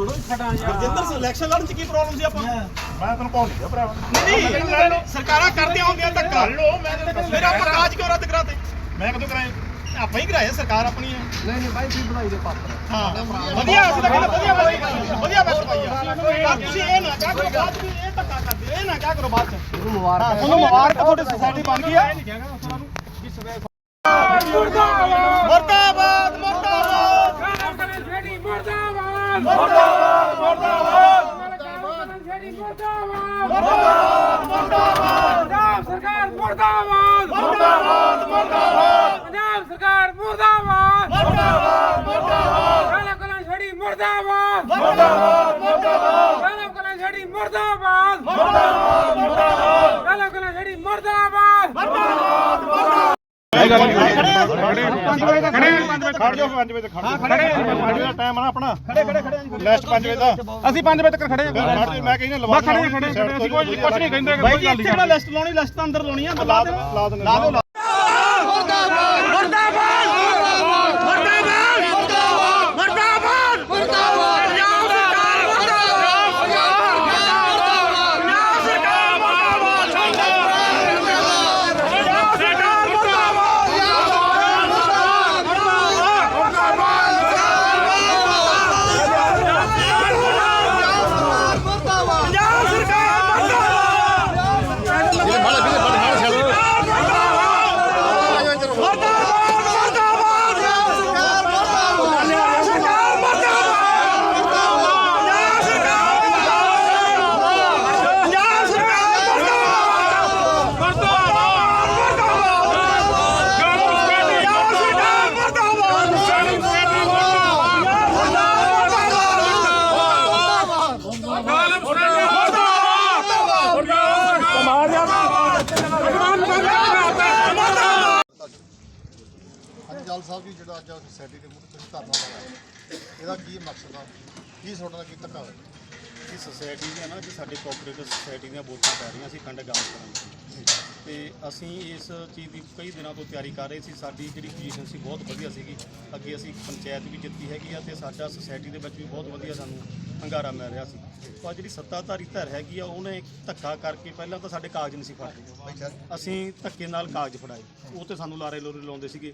ਥੋੜੋ ਖਟਾਂ ਜਾ ਗੁਰਜਿੰਦਰ ਸਿੰਘ ਇਲੈਕਸ਼ਨ ਲੜਨ ਚ ਕੀ ਪ੍ਰੋਬਲਮ ਸੀ ਆਪਾਂ? ਮੈਂ ਤੈਨੂੰ ਕਹੋ ਨਹੀਂ ਭਰਾਵਾ। ਨਹੀਂ ਨਹੀਂ ਸਰਕਾਰਾਂ ਕਰਦੀਆਂ ਹੁੰਦੀਆਂ ਧੱਕਾ। ਲੋ ਮੈਂ ਫਿਰ ਆਪਾਂ ਕਾਜ ਕਿਉਂ ਰੱਦ ਕਰਾਤੇ? ਮੈਂ ਕਦੋਂ ਕਰਾਏ? ਆਪਾਂ ਹੀ ਕਰਾਏ ਸਰਕਾਰ ਆਪਣੀ ਹੈ ਨਹੀਂ ਨਹੀਂ ਬਾਈ ਵੀ ਬਣਾਈ ਦੇ ਪਾਤਰ। ਹਾਂ। ਵਧੀਆ ਅਸੀਂ ਤਾਂ ਕਹਿੰਦੇ ਵਧੀਆ ਵਧੀਆ ਵਧੀਆ ਬੈਸਟ ਪਾਈ ਆ। ਤੁਸੀਂ ਇਹ ਨਾ ਕਿਹਾ ਕਰੋ ਬਾਅਦ ਚ ਵੀ ਇਹ ਧੱਕਾ ਕਰਦੇ। ਇਹ ਨਾ ਕਿਹਾ ਕਰੋ ਬਾਅਦ ਚ। ਇਹਨੂੰ ਮੁਬਾਰਕ ਤੁਹਾਨੂੰ ਮੁਬਾਰਕ ਤੁਹਾਡੀ ਸੁਸਾਇਟੀ ਬਣ ਗਈ ਆ। ਮੁਰਦਾਬਾਦ! ਪੰਜਾਬ ਸਰਕਾਰ ਮੁਰਦਾਬਾਦ ਮੁਰਦਾਬਾਦ ਮੁਰਦਾਬਾਦ ਪੰਜਾਬ ਸਰਕਾਰ ਮੁਰਦਾਬਾਦ ਮੁਰਦਾਬਾਦ ਮੁਰਦਾਬਾਦ ਕਾਲਾ ਕਲਾਂ ਛੜੀ ਮੁਰਦਾਬਾਦ ਮੁਰਦਾਬਾਦ ਮੁਰਦਾਬਾਦ ਕਾਲਾ ਕਲਾਂ ਛੜੀ ਮੁਰਦਾਬਾਦ ਮੁਰਦਾਬਾਦ ਮੁਰਦਾਬਾਦ ਕਾਲਾ ਕਲਾਂ ਛੜੀ ਮੁਰਦਾਬਾਦ ਖੜ ਜਾਓ 5 ਵਜੇ ਤੱਕ ਖੜ ਜਾਓ ਖੜੇ 5 ਵਜੇ ਦਾ ਟਾਈਮ ਆ ਨਾ ਆਪਣਾ ਖੜੇ ਖੜੇ ਖੜੇ ਲਾਸਟ 5 ਵਜੇ ਦਾ ਅਸੀਂ 5 ਵਜੇ ਤੱਕ ਖੜੇ ਹਾਂ ਮੈਂ ਕਹਿੰਦਾ ਲਵਾ ਖੜੇ ਅਸੀਂ ਕੁਝ ਨਹੀਂ ਕਹਿੰਦੇ ਬਾਈ ਜੀ ਇੱਥੇ ਲਿਸਟ ਲਾਉਣੀ ਲਿਸਟ ਅੰਦਰ ਲਾਉਣੀ ਆ ਲਾ ਦਿੰਦੇ ਲਾ ਦਿਓ ਜਲ ਸਾਹਿਬ ਜੀ, ਜਿਹੜਾ ਅੱਜ ਸੋਸਾਇਟੀ ਦੇ ਮੁੱਢ ਤੁਸੀਂ ਧਰਨਾ ਲਾਇਆ। ਇਹਦਾ ਕੀ ਮਕਸਦ ਆ? ਕੀ ਤੁਹਾਡਾ ਨਾਲ ਕੀ ਧੱਕਾ ਹੋਇਆ? ਇਹ ਸੁਸਾਇਟੀ ਦੀਆਂ ਨਾ ਕਿ ਸਾਡੇ ਕੋਆਪਰੇਟਿਵ ਸੁਸਾਇਟੀ ਦੀਆਂ ਵੋਟਾਂ ਪੈ ਰਹੀਆਂ ਸੀ ਪਿੰਡ ਗਾਂਵਕਰਨ ਤੇ ਅਸੀਂ ਇਸ ਚੀਜ਼ ਦੀ ਕਈ ਦਿਨਾਂ ਤੋਂ ਤਿਆਰੀ ਕਰ ਰਹੇ ਸੀ। ਸਾਡੀ ਜਿਹੜੀ ਪੋਜੀਸ਼ਨ ਸੀ ਬਹੁਤ ਵਧੀਆ ਸੀਗੀ। ਅੱਗੇ ਅਸੀਂ ਪੰਚਾਇਤ ਵੀ ਜਿੱਤੀ ਹੈਗੀ ਆ ਤੇ ਸਾਡਾ ਸੁਸਾਇਟੀ ਦੇ ਵਿੱਚ ਵੀ ਬਹੁਤ ਵਧੀਆ ਸਾਨੂੰ ਹੰਗਾਰਾ ਮਿਲ ਰਿਹਾ ਸੀ। ਪਰ ਜਿਹੜੀ ਸੱਤਾਧਾਰੀ ਧਿਰ ਹੈਗੀ ਆ ਉਹਨੇ ਧੱਕਾ ਕਰਕੇ ਪਹਿਲਾਂ ਤਾਂ ਸਾਡੇ ਕਾਗਜ਼ ਨਹੀਂ ਸੀ ਫੜਦੇ ਅਸੀਂ ਧੱਕੇ ਨਾਲ ਕਾਗਜ਼ ਫੜਾਏ। ਉਹ ਤੇ ਸਾਨੂੰ ਲਾਰੇ ਲੋਰੇ ਲਾਉਂਦੇ ਸੀਗੇ।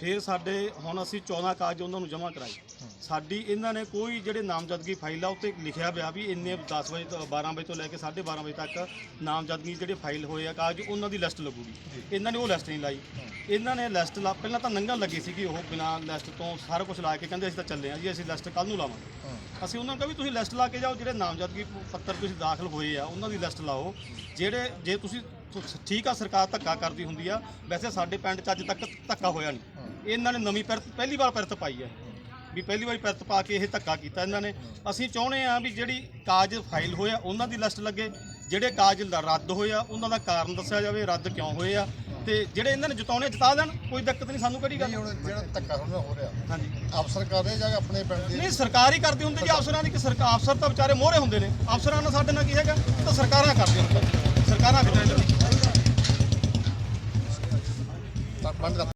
ਫਿਰ ਸਾਡੇ ਹੁਣ ਅਸੀਂ 14 ਕਾਗਜ਼ ਉਹਨਾਂ ਨੂੰ ਜਮ੍ਹਾਂ ਕਰਾਏ। ਸਾਡੀ ਇਹਨਾਂ ਨੇ ਕੋਈ ਜਿਹੜੇ ਨਾਮਜ਼ਦਗੀ ਫਾਈਲ ਆ ਉੱਤੇ ਲਿਖਿਆ ਪਿਆ ਵੀ ਇੰਨੇ 10 ਵਜੇ ਤੋਂ 12 ਵਜੇ ਤੋਂ ਲੈ ਕੇ 12:30 ਵਜੇ ਤੱਕ ਨਾਮਜ਼ਦਗੀ ਜਿਹੜੇ ਫਾਈਲ ਹੋਏ ਆ ਕਾਗਜ਼ ਉਹਨਾਂ ਦੀ ਲਿਸਟ ਲੱਗੂਗੀ। ਇਹਨਾਂ ਨੇ ਉਹ ਲਿਸਟ ਨਹੀਂ ਲਾਈ। ਇਹਨਾਂ ਨੇ ਲਿਸਟ ਲਾ ਪਹਿਲਾਂ ਤਾਂ ਨੰਗਣ ਲੱਗੀ ਸੀਗੀ ਉਹ ਬਿਨਾਂ ਲਿਸਟ ਤੋਂ ਸਾਰਾ ਕੁਝ ਲਾ ਕੇ ਕਹਿੰਦੇ ਅਸੀਂ ਤਾਂ ਚੱਲੇ ਆ ਜੀ ਅਸੀਂ ਲਿਸਟ ਕੱਲ ਨੂੰ ਲਾਵਾਂਗੇ। ਅਸੀਂ ਉਹਨਾਂ ਨੂੰ ਕਿਹਾ ਵੀ ਤੁਸੀਂ ਲਿਸਟ ਲਾ ਕੇ ਜਾਓ ਜਿਹੜੇ ਨਾਮਜ਼ਦਗੀ ਪੱਤਰ ਤੁਸੀਂ ਦਾਖਲ ਹੋਏ ਆ ਉਹਨਾਂ ਦੀ ਲਿਸਟ ਲਾਓ। ਜਿਹੜੇ ਜੇ ਤੁਸੀਂ ਠੀਕ ਆ ਸਰਕਾਰ ਧੱਕਾ ਕਰਦੀ ਹੁੰਦੀ ਆ ਵੈਸੇ ਸਾਡੇ ਪਿੰਡ 'ਚ ਅੱਜ ਤੱਕ ਧੱਕਾ ਹੋਇਆ ਨਹੀਂ। ਇਹਨਾਂ ਨੇ ਨਵੀਂ ਪਿਰਤ ਪਹਿਲੀ ਵਾਰ ਪਿਰਤ ਪਾਈ ਹੈ ਵੀ ਪਹਿਲੀ ਵਾਰੀ ਪਿਰਤ ਪਾ ਕੇ ਇਹ ਧੱਕਾ ਕੀਤਾ ਇਹਨਾਂ ਨੇ। ਅਸੀਂ ਚਾਹੁੰਦੇ ਆ ਵੀ ਜਿਹੜੀ ਕਾਜ ਫਾਈਲ ਹੋਇਆ ਉਹਨਾਂ ਦੀ ਲਿਸਟ ਲੱਗੇ। ਜਿਹੜੇ ਕਾਜ ਰੱਦ ਹੋਇਆ ਉਹਨਾਂ ਦਾ ਕਾਰਨ ਦੱਸਿਆ ਜਾਵੇ ਰੱਦ ਕਿਉਂ ਹੋਏ ਆ। ਤੇ ਜਿਹੜੇ ਇਹਨਾਂ ਨੇ ਜਿਤਾਉਣੇ ਜਿਤਾ ਦੇਣ ਕੋਈ ਦਿੱਕਤ ਨਹੀਂ ਸਾਨੂੰ ਕਿਹੜੀ ਗੱਲ? ਜਿਹੜਾ ਧੱਕਾ ਹੁਣ ਹੋ ਰਿਹਾ। ਹਾਂਜੀ। ਅਫਸਰ ਕਰ ਰਹੇ ਜਾਂ ਆਪਣੇ ਪਿੰਡ ਦੇ? ਨਹੀਂ ਸਰਕਾਰ ਹੀ ਕਰਦੀ ਹੁੰਦੀ ਜੀ। ਅਫਸਰਾਂ ਦੀ ਕਿ ਸਰਕਾਰ ਅਫਸਰ ਤਾਂ ਵਿਚਾਰੇ ਮੋਹਰੇ ਹੁੰਦੇ ਨੇ। ਅਫਸਰਾਂ ਨਾਲ ਸਾਡੇ ਨਾਲ ਕੀ ਹੈਗਾ? ਤਾਂ ਸਰਕਾਰਾਂ ਕਰਦੀਆਂ ਹੁੰਦੀਆਂ ਸਰਕਾਰਾਂ ਵਿਚਾਰੇ ਤਾਂ ਪਿੰਡ ਦਾ